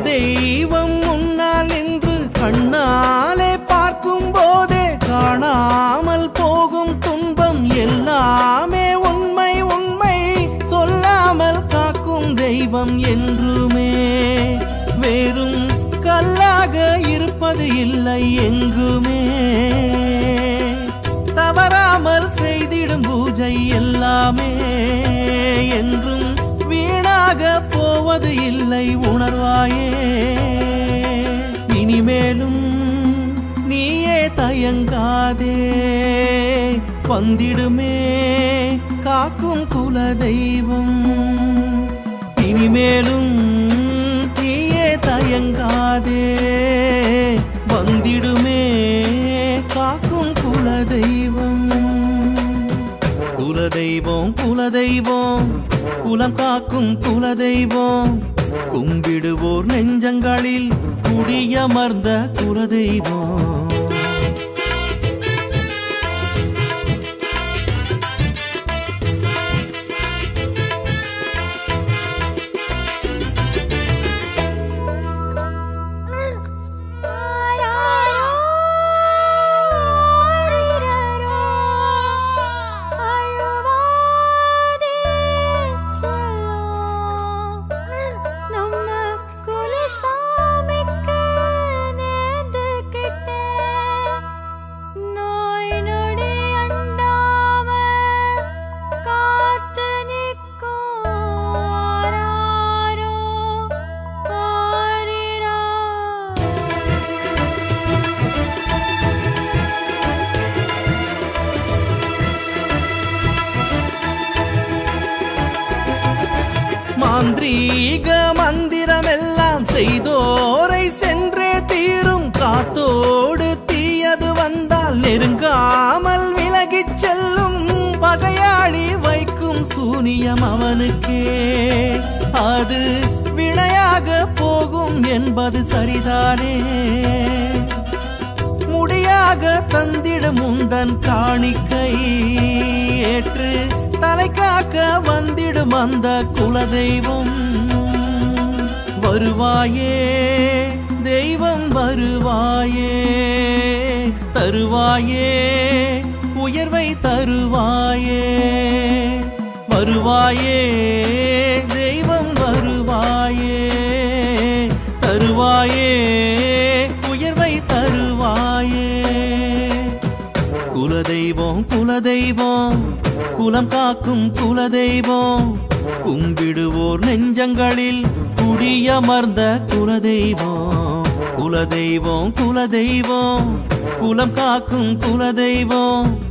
தெய்வம் முன்னால் நின்று கண்ணாலே பார்க்கும் போதே காணாமல் போகும் துன்பம் எல்லாமே உண்மை உண்மை. சொல்லாமல் காக்கும் தெய்வம் என்றுமே. வேறும் கல்லாக இருப்பது இல்லை எங்குமே. தவறாமல் செய்திடும் பூஜை எல்லாமே. என்றும் வீணாக போவது இல்லை உணர்வாயே. இனிமேலும் நீயே தயங்காதே. வந்திடுமே காக்கும் குல தெய்வம் இனிமேலும் நீயே தயங்காதே. வந்திடுமே காக்கும் குல தெய்வம் குல தெய்வம் குல தெய்வம் குலம் காக்கும் குலதெய்வம். கும்பிடுவோர் நெஞ்சங்களில் குடியமர்ந்த குலதெய்வம். சூனியம் அவனுக்கே. அது வினையாக போகும் என்பது சரிதானே. முடியாக தந்திடும் உந்தன் காணிக்கை ஏற்று தலை காக்க வந்திடும் அந்த குலதெய்வம். வருவாயே தெய்வம் வருவாயே தருவாயே உயர்வை தருவாயே. வருவாயே தெய்வம் வருவாயே தருவாயே உயர்வை தருவாயே. குலதெய்வம் குலதெய்வம் குலம் காக்கும் குலதெய்வம் கும்பிடுவோர் நெஞ்சங்களில் குடியமர்ந்த குலதெய்வம். குலதெய்வம் குலதெய்வம் குலம் காக்கும் குலதெய்வம்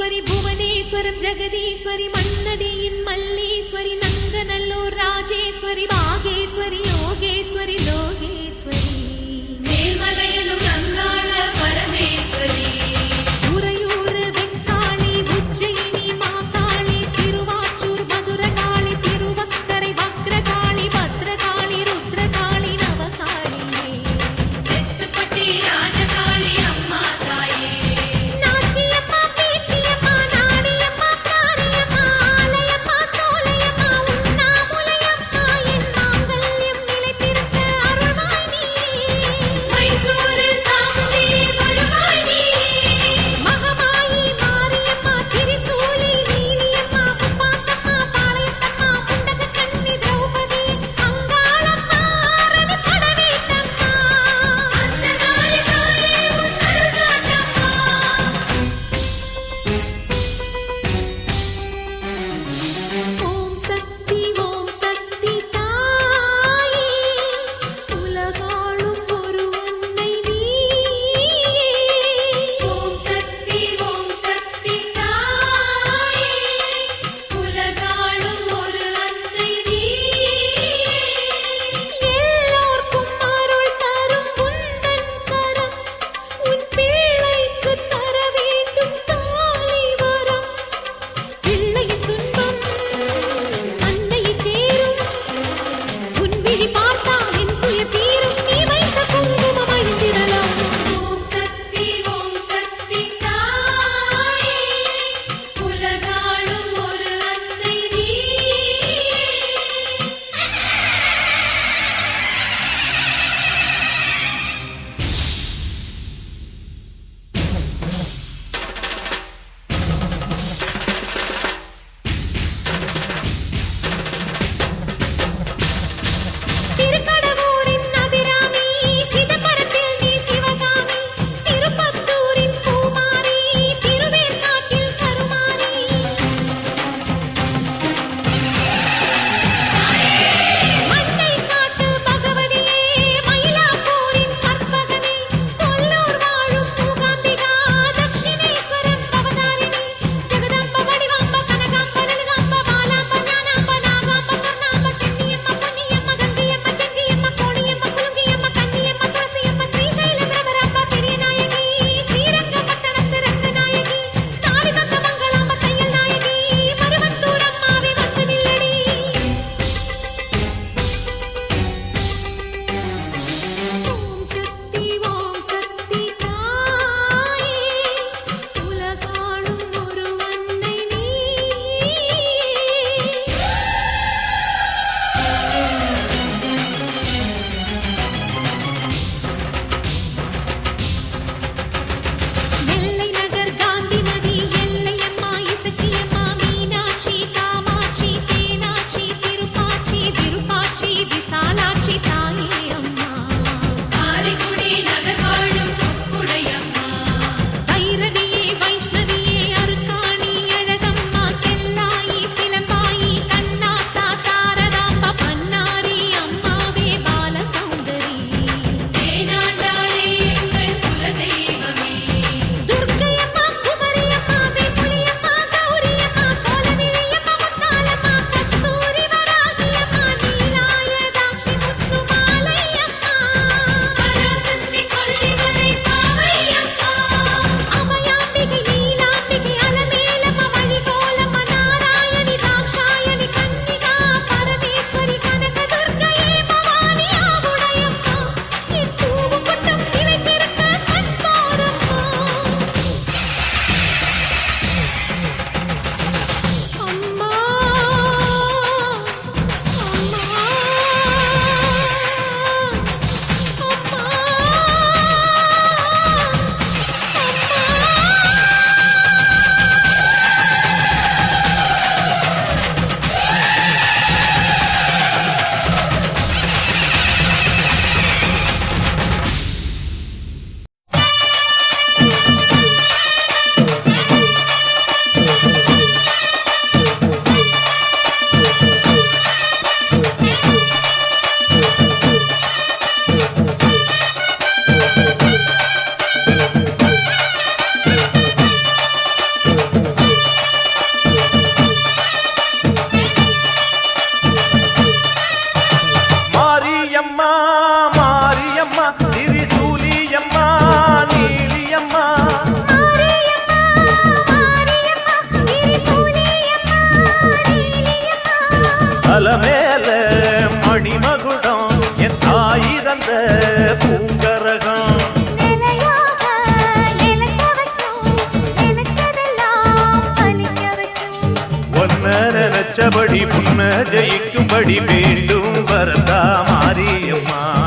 భువనేశ్వరి భువనేశ్వరం జగదీశ్వరి మన్నడియిన్ మల్లీశ్వరి నందనల్లూర్ రాజేశ్వరి భాగేశ్వరి యోగేశ్వరి లోగేశ్వరి మేల్మలయను రంగాళ పరమేశ్వరి. mind.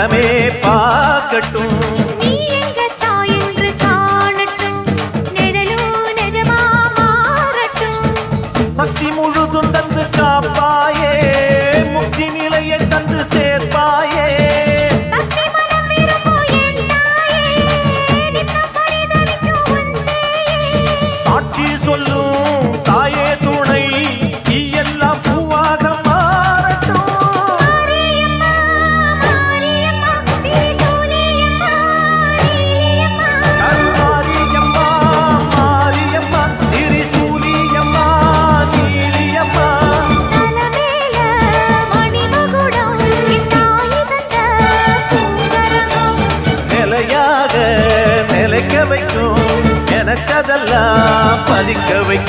உலகமே பார்க்கட்டும்.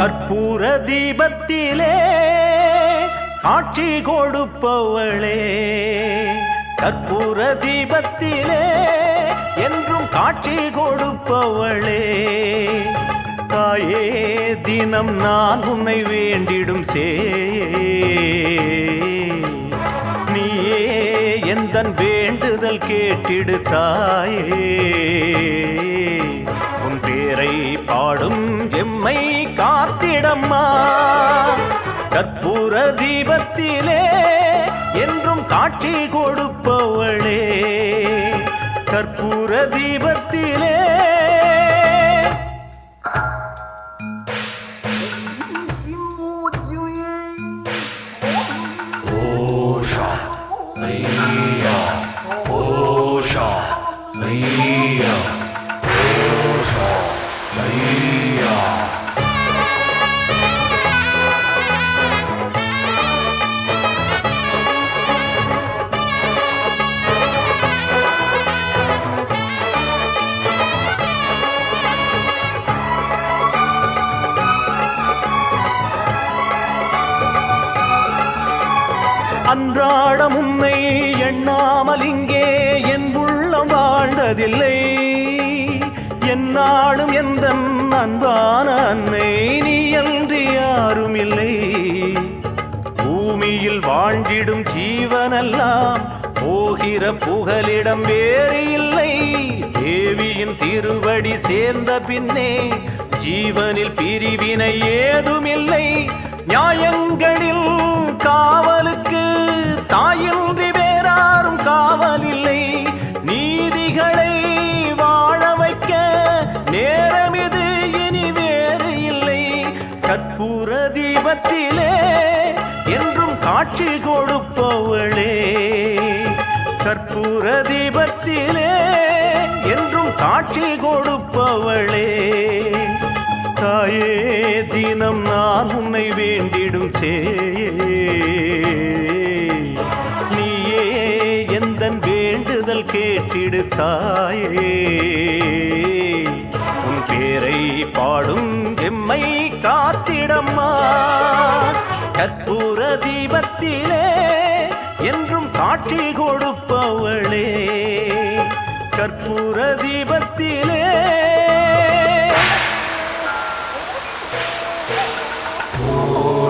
கற்பூர தீபத்திலே காட்சி கொடுப்பவளே. கற்பூர தீபத்திலே என்றும் காட்சி கொடுப்பவளே. தாயே தினம் நான் உன்னை வேண்டிடும் சே. நீயே எந்தன் வேண்டுதல் கேட்டிடு தாயே. இறை பாடும் எம்மை காத்திடம்மா. கற்பூர தீபத்திலே என்றும் காட்சி கொடுப்பவளே. கற்பூர தீபத்திலே அன்றாடம் உன்னை எண்ணாமல் இங்கே என் உள்ளம் வாழ்ந்ததில்லை. என்னாலும் எந்த அன்பான அன்னை நீ அன்றி யாரும் இல்லை பூமியில் வாழ்ந்திடும் ஜீவனெல்லாம் போகிற புகலிடம் வேறு இல்லை. தேவியின் திருவடி சேர்ந்த பின்னே ஜீவனில் பிரிவினை ஏதுமில்லை. நியாயங்களில் காவலுக்கு தாயின்றி வேறாரும் காவலில்லை. நீதிகளை வாழ வைக்க நேரம் இது இனி வேறு இல்லை. கற்பூர தீபத்திலே என்றும் காட்சி கொடுப்பவளே. கற்பூர தீபத்திலே என்றும் காட்சி கொடுப்பவளே. தாயே தினம் நான் உன்னை வேண்டிடும் நீயே எந்தன் வேண்டுதல் கேட்டிடு தாயே. உன் பேரை பாடும் எம்மை காத்திடம்மா. கற்பூர தீபத்திலே என்றும் காட்சி கொடுப்பவளே. கற்பூர தீபத்திலே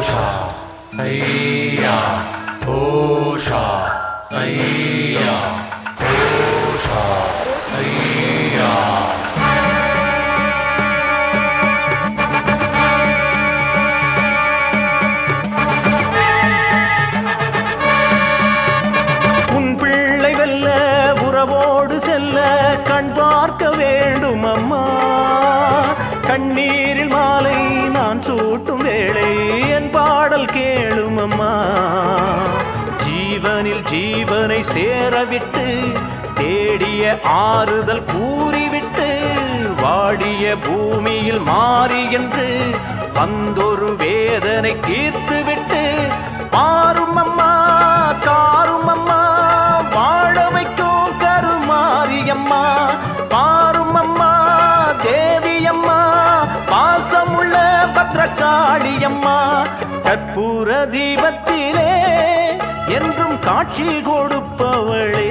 Osha, aya. Osha, சேரவிட்டு தேடிய ஆறுதல் கூறிவிட்டு வாடிய பூமியில் மாறி என்று வந்தொரு வேதனை தீர்த்துவிட்டு மாறும் அம்மா காரும் அம்மா வாழ வைக்கும் கருமாரியம்மா பாரும் அம்மா தேவி அம்மா பாசமுள்ள பத்ரகாளியம்மா கற்பூர தீபத்திலே என்றும் காட்சி கொடு கொடுப்பவளே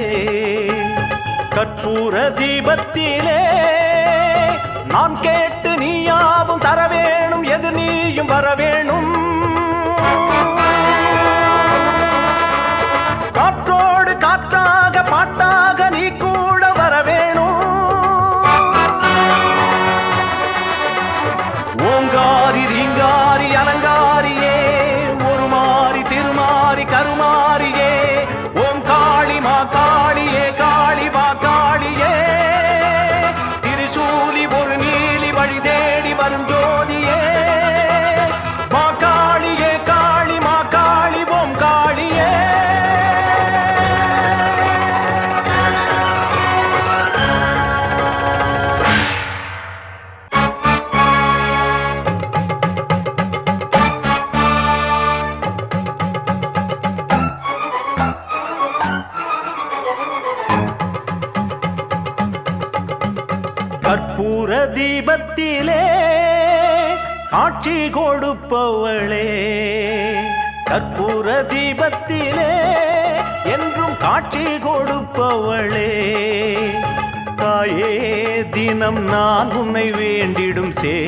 கற்பூர தீபத்திலே நான் கேட்டு நீயாவும் தர வேணும் எது நீயும் வர வேணும் মাতা காட்சி கொடுப்பவளே. கற்பூர தீபத்திலே என்றும் காட்சி கொடுப்பவளே. தாயே தினம் நான் உன்னை வேண்டிடும் சே.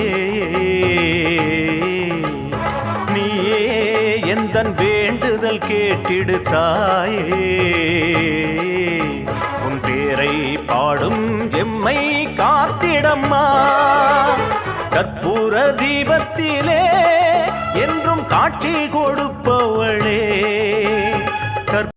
நீயே எந்தன் வேண்டுதல் கேட்டிடு தாயே. உன் பேரை பாடும் எம்மை காத்திடம்மா. கற்பூர தீபத்திலே என்றும் காட்சி கொடுப்பவளே.